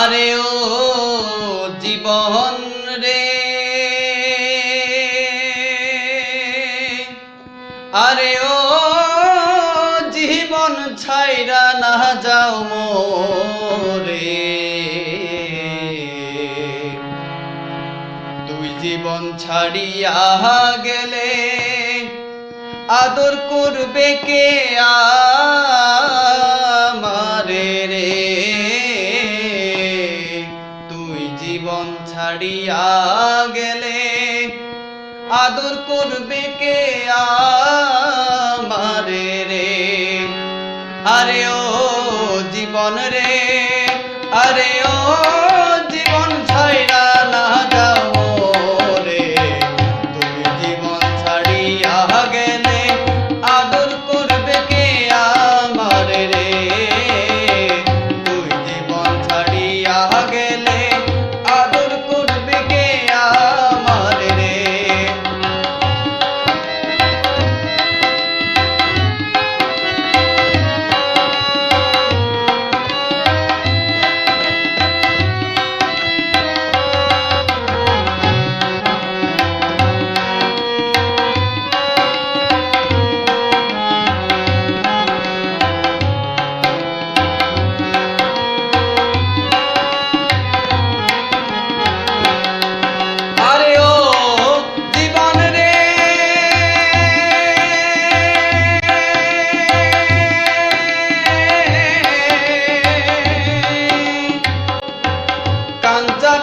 আরে ও জীবন রে। আরে ও জীবন ছাইরা না যাও মোরে। তুই জীবন ছাড়িয়া গেলে আদর করবে কে আ গেলে আদর করবে কে আমারে রে? আরে ও জীবন রে আরে ও লজ্জা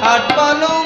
খাট পালং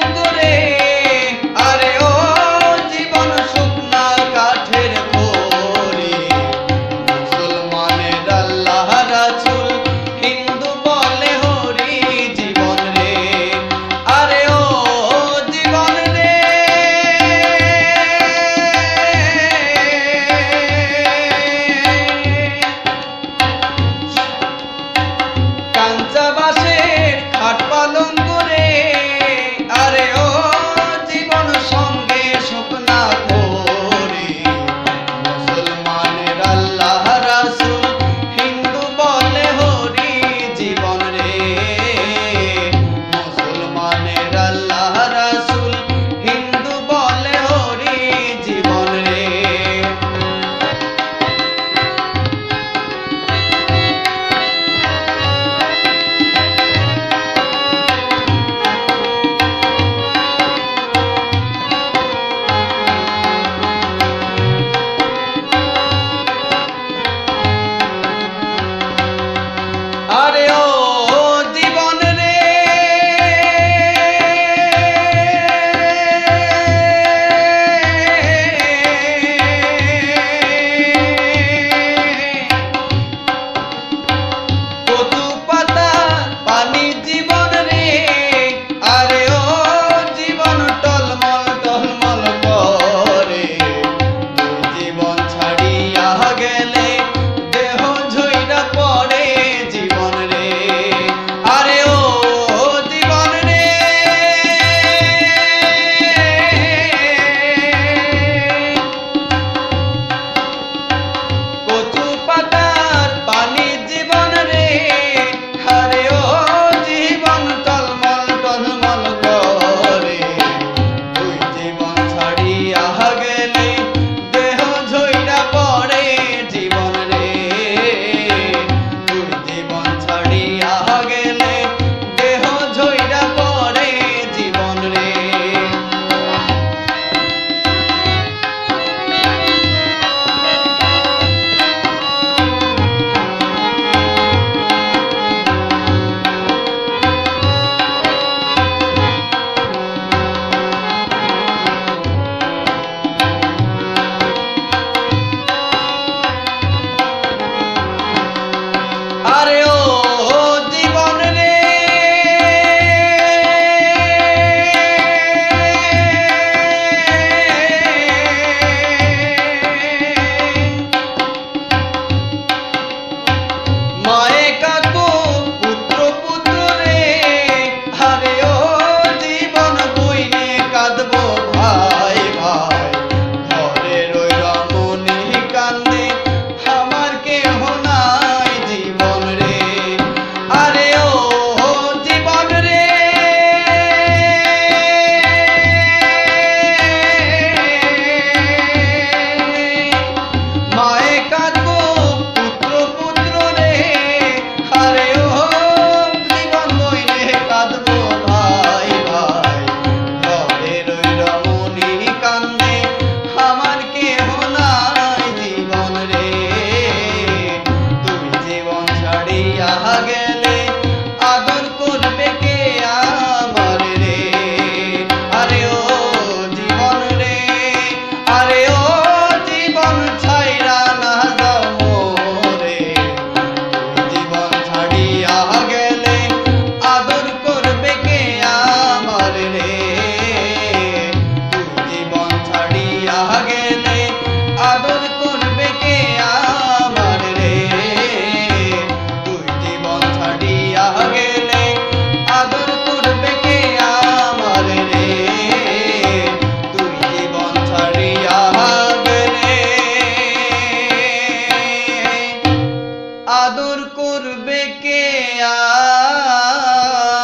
করবে কে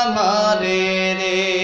আমারে রে?